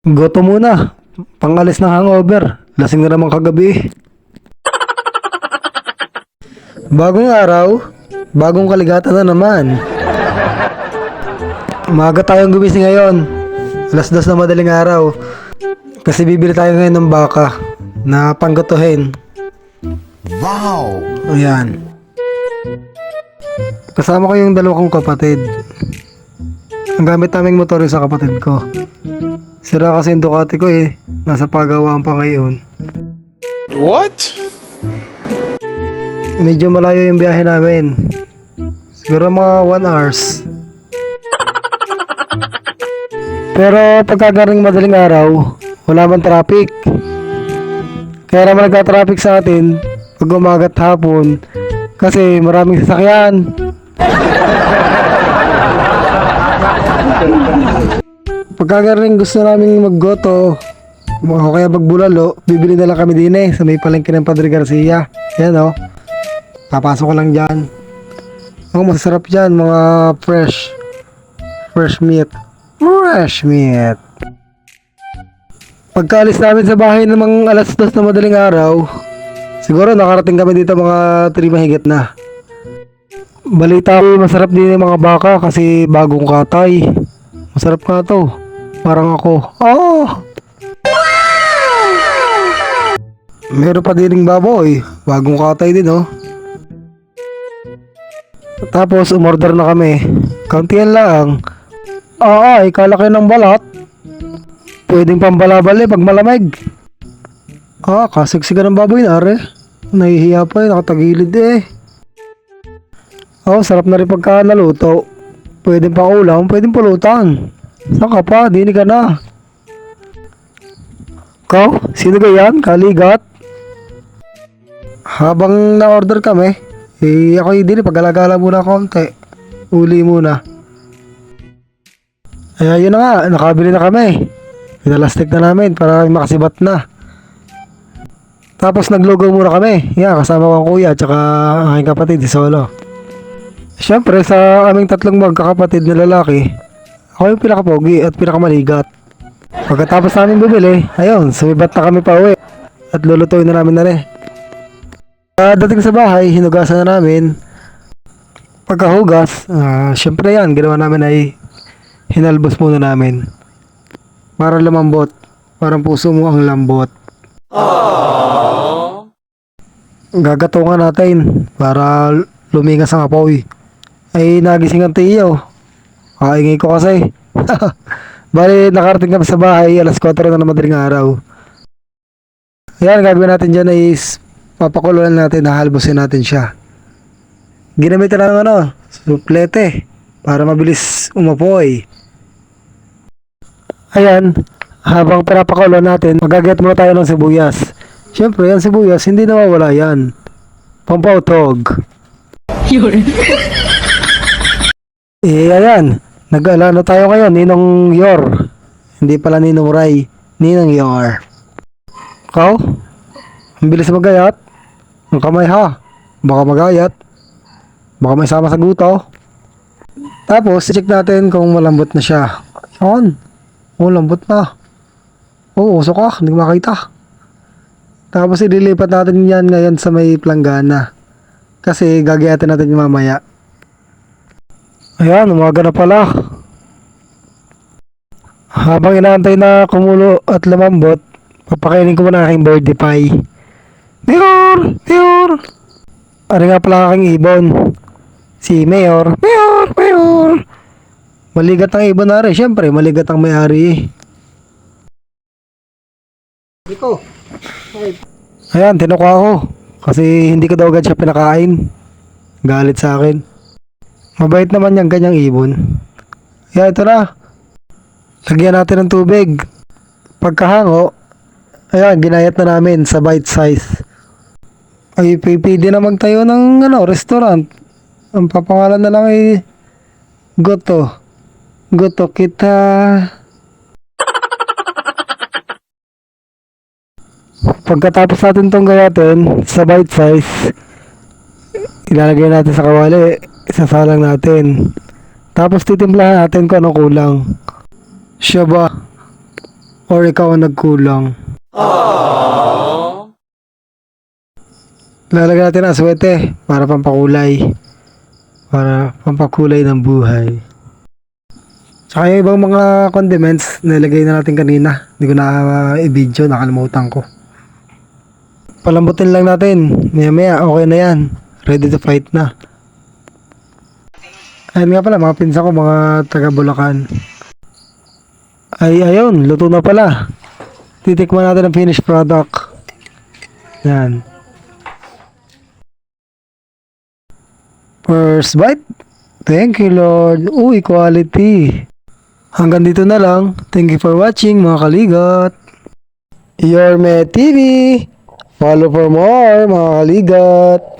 Goto muna. Pangalis ng hangover. Lasing na naman kagabi. Bagong araw, bagong kaligatan na naman. Umaga tayong gumising ngayon. Alas dos na madaling araw. Kasi bibili tayo ngayon ng baka na panggotohin. Wow! Ayan. Kasama ko yung dalawa kong kapatid. Ang gamit naming motor yung sa kapatid ko. Sira kasi yung Ducati ko eh. Nasa pagawaan pa ngayon. What? Medyo malayo yung biyahe namin. Siguro mga 1 hours. Pero pagkagaring madaling araw, wala man traffic. Kaya naman nagka-traffic sa atin pag umagat hapon kasi maraming sasakyan. Pagkagaring gusto namin maggoto o kaya magbulalo, bibili na lang kami din eh sa may palengke ng Padre Garcia. Yan oh. Papasok ko lang dyan. Ang masarap dyan, mga fresh. Fresh meat. Fresh meat. Pagkaalis namin sa bahay ng mga alas dos na madaling araw, siguro nakarating kami dito mga 3 mahigit na. Balita ko, masarap din yung mga baka kasi bagong katay. Masarap nga to. Parang ako. Oh! Meron pa din baboy. Bagong katay din oh. Tapos umorder na kami. Kauntihan lang. Ah, ay, kalaki ng balat. Pwedeng pambalabal eh pag malamig. Ah, kasiksikan ng baboy na are. Nahihiya pa eh, nakatagilid eh. Oh, sarap na rin pagka naluto. Pwedeng pang ulam, pwedeng pulutan. Saan ka pa? Dini ka na. Kau, sino ganyan? Kaligat? Habang na-order kami, eh ako dili, pag-alagala muna konti. Uli muna. Ay, ayun na nga, nakabili na kami. Pinalastik na namin para makasibat na. Tapos naglogo muna kami. Yeah, kasama ko ang kuya at saka aking kapatid si Solo. Siyempre, sa aming tatlong magkakapatid na lalaki, ako yung pinakapogi at pinakamaligat. Pagkatapos namin bumili, ayun, sumibat na kami pa uwi. At lulutuin na namin na rin. Pagdating sa bahay, hinugasan na namin. Pagkahugas, ah, syempre yan, ginawa namin ay hinalbos muna namin. Para lumambot. Parang puso mo ang lambot. Gagatungan natin para lumingas ang apoy. Ay nagising ang tiyo. Kaingay ko kasi. Bali, nakarating kami sa bahay alas 4 na ng madaling araw. Ayan, gagawin natin dyan is papakuluan natin, nahalbosin natin siya. Ginamit na ng ano, suplete para mabilis umapoy. Ayan, habang pinapakuluan natin, magagat muna tayo ng sibuyas. Siyempre, yan sibuyas, hindi nawawala yan. Pampautog. Eh, ayan. Nag-alano tayo ngayon, Ninong Yor. Hindi pala Ninong Ray, Ninong Yor. Ikaw? Ang bilis magayat. Ang kamay ha. Baka magayat. Baka may sama sa guto. Tapos, check natin kung malambot na siya. Yun. Oh, lambot na. Oo, oh, usok ka. Hindi makita. Tapos, ililipat natin yan ngayon sa may planggana. Kasi, gagayatin natin yung mamaya. Ayan, umaga na pala. Habang inaantay na kumulo at lumambot, papakainin ko muna aking birthday pie. Mayor! Mayor! Ano nga pala aking ibon? Si Mayor. Mayor! Mayor! Maligat ang ibon na rin. Siyempre, maligat ang may-ari. Iko. Ayan, tinukuha ko. Kasi hindi ko daw agad siya pinakain. Galit sa akin. Mabait naman yung ganyang ibon. Kaya ito na. Lagyan natin ng tubig. Pagkahango, ayan, ginayat na namin sa bite size. Ay, pipili na magtayo ng ano, restaurant. Ang papangalan na lang ay Goto. Goto kita. Pagkatapos natin tong gayatin sa bite size, ilalagay natin sa kawali, isasalang natin. Tapos titimplahan natin kung ano kulang. Siya ba? Or ikaw ang nagkulang? Lalagyan natin ang aswete para pampakulay. Para pampakulay ng buhay. Tsaka yung ibang mga condiments, nilagay na natin kanina. Hindi ko na uh, i-video, nakalimutan ko. Palambutin lang natin. Maya maya, okay na yan. Ready to fight na. Ayun nga pala, mga pinsan ko, mga taga Bulacan. Ay, ayun, luto na pala. Titikman natin ang finished product. Yan. First bite. Thank you, Lord. Uy, quality. Hanggang dito na lang. Thank you for watching, mga kaligot. Your TV. Follow for more, mga kaligot.